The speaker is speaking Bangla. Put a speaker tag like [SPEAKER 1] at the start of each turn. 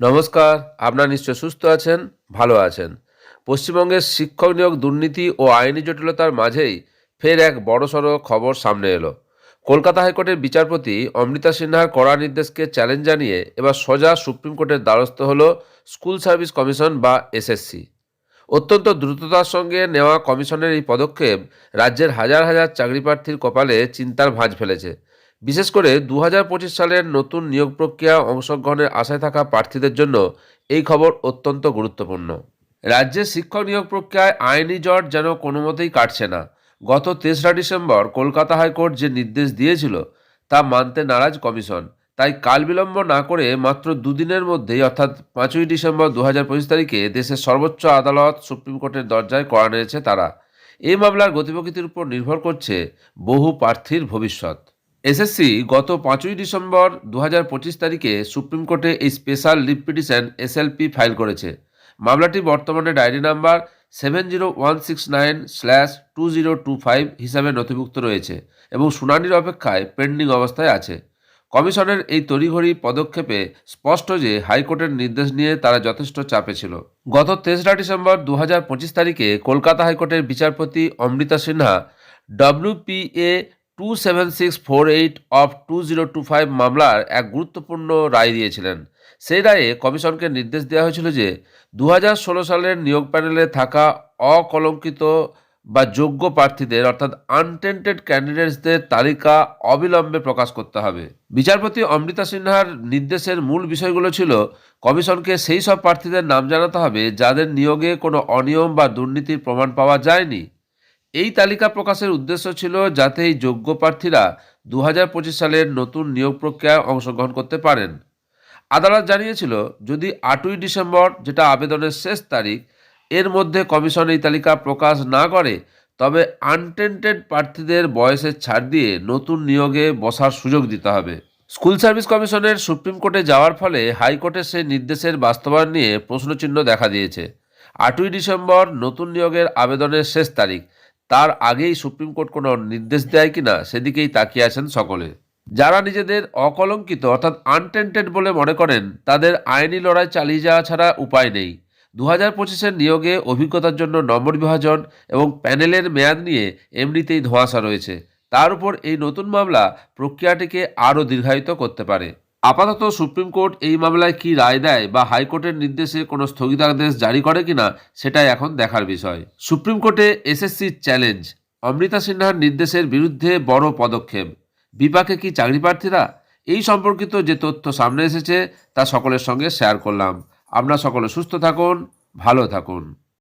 [SPEAKER 1] নমস্কার, আপনারা নিশ্চয় সুস্থ আছেন, ভালো আছেন। পশ্চিমবঙ্গের শিক্ষক নিয়োগ দুর্নীতি ও আইনি জটিলতার মাঝেই ফের এক বড়সড় খবর সামনে এলো। কলকাতা হাইকোর্টের বিচারপতি অমৃতা সিনহার কড়া নির্দেশকে চ্যালেঞ্জ জানিয়ে এবার সোজা সুপ্রিম কোর্টের দ্বারস্থ হল স্কুল সার্ভিস কমিশন বা এসএসসি। অত্যন্ত দ্রুততার সঙ্গে নেওয়া কমিশনের এই পদক্ষেপ রাজ্যের হাজার হাজার চাকরি প্রার্থীর কপালে চিন্তার ভাঁজ ফেলেছে। বিশেষ করে দু হাজার পঁচিশ সালের নতুন নিয়োগ প্রক্রিয়া অংশগ্রহণের আশায় থাকা প্রার্থীদের জন্য এই খবর অত্যন্ত গুরুত্বপূর্ণ। রাজ্যের শিক্ষক নিয়োগ প্রক্রিয়ায় আইনি জট যেন কোনো মতেই কাটছে না। গত তেসরা ডিসেম্বর কলকাতা হাইকোর্ট যে নির্দেশ দিয়েছিল তা মানতে নারাজ কমিশন। তাই কাল বিলম্ব না করে মাত্র দুদিনের মধ্যেই, অর্থাৎ পাঁচই ডিসেম্বর দু হাজার পঁচিশ তারিখে দেশের সর্বোচ্চ আদালত, সুপ্রিম কোর্টের দরজায় করা নিয়েছে তারা। এই মামলার গতিপ্রকৃতির উপর নির্ভর করছে বহু প্রার্থীর ভবিষ্যৎ। এসএসসি গত পাঁচই ডিসেম্বর দু হাজার পঁচিশ তারিখে সুপ্রিম কোর্টে এই special leave petition SLP file করেছে। মামলাটি বর্তমানে diary number seven zero one six nine slash two zero two five হিসাবে নথিভুক্ত রয়েছে এবং শুনানির অপেক্ষায় পেন্ডিং অবস্থায় আছে। কমিশনের এই তড়িঘড়ি পদক্ষেপে স্পষ্ট যে হাইকোর্টের নির্দেশ নিয়ে তারা যথেষ্ট চাপে ছিল। গত তেসরা ডিসেম্বর দু হাজার পঁচিশ তারিখে কলকাতা হাইকোর্টের বিচারপতি Amrita Sinha WPA two seven six four eight of two zero two five মামলার এক গুরুত্বপূর্ণ রায় দিয়েছিলেন। সেই রায়ে কমিশনকে নির্দেশ দেওয়া হয়েছিল যে দু হাজার ষোলো সালের নিয়োগ প্যানেলে থাকা অকলঙ্কিত বা যোগ্য প্রার্থীদের অর্থাৎ আনটেন্টেড ক্যান্ডিডেটসদের তালিকা অবিলম্বে প্রকাশ করতে হবে। বিচারপতি অমৃতা সিনহার নির্দেশের মূল বিষয়গুলো ছিল, কমিশনকে সেই সব প্রার্থীদের নাম জানাতে হবে যাদের নিয়োগে কোনো অনিয়ম বা দুর্নীতির প্রমাণ পাওয়া যায়নি। এই তালিকা প্রকাশের উদ্দেশ্য ছিল যাতে এই যোগ্য প্রার্থীরা দু হাজার পঁচিশ সালের নতুন নিয়োগ প্রক্রিয়ায় অংশগ্রহণ করতে পারেন। আদালত জানিয়েছিল, যদি আটই ডিসেম্বর, যেটা আবেদনের শেষ তারিখ, এর মধ্যে কমিশন এই তালিকা প্রকাশ না করে, তবে আনটেন্টেড প্রার্থীদের বয়সের ছাড় দিয়ে নতুন নিয়োগে বসার সুযোগ দিতে হবে। স্কুল সার্ভিস কমিশনের সুপ্রিম কোর্টে যাওয়ার ফলে হাইকোর্টের সেই নির্দেশের বাস্তবায়ন নিয়ে প্রশ্নচিহ্ন দেখা দিয়েছে। আটই ডিসেম্বর, নতুন নিয়োগের আবেদনের শেষ তারিখ তার আগেই সুপ্রিম কোর্ট কোনো নির্দেশ দেয় কিনা সেদিকেই তাকিয়ে আছেন সকলে। যারা নিজেদের অকলঙ্কিত অর্থাৎ আনটেন্টেড বলে মনে করেন, তাদের আইনি লড়াই চালিয়ে যাওয়া ছাড়া উপায় নেই। দু হাজার পঁচিশের নিয়োগে অভিজ্ঞতার জন্য নম্বর বিভাজন এবং প্যানেলের মেয়াদ নিয়ে এমনিতেই ধোঁয়াশা রয়েছে। তার উপর এই নতুন মামলা প্রক্রিয়াটিকে আরও দীর্ঘায়িত করতে পারে। আপাতত সুপ্রিম কোর্ট এই মামলায় কি রায় দেয় বা হাইকোর্টের নির্দেশে কোনো স্থগিতাদেশ জারি করে কিনা, সেটাই এখন দেখার বিষয়। সুপ্রিম কোর্টে এসএসসি চ্যালেঞ্জ, অমৃতা সিনহার নির্দেশের বিরুদ্ধে বড় পদক্ষেপ। বিপাকে কি চাকরি প্রার্থীরা? এই সম্পর্কিত যে তথ্য সামনে এসেছে, তা সকলের সঙ্গে শেয়ার করলাম। আপনারা সকলে সুস্থ থাকুন, ভালো থাকুন।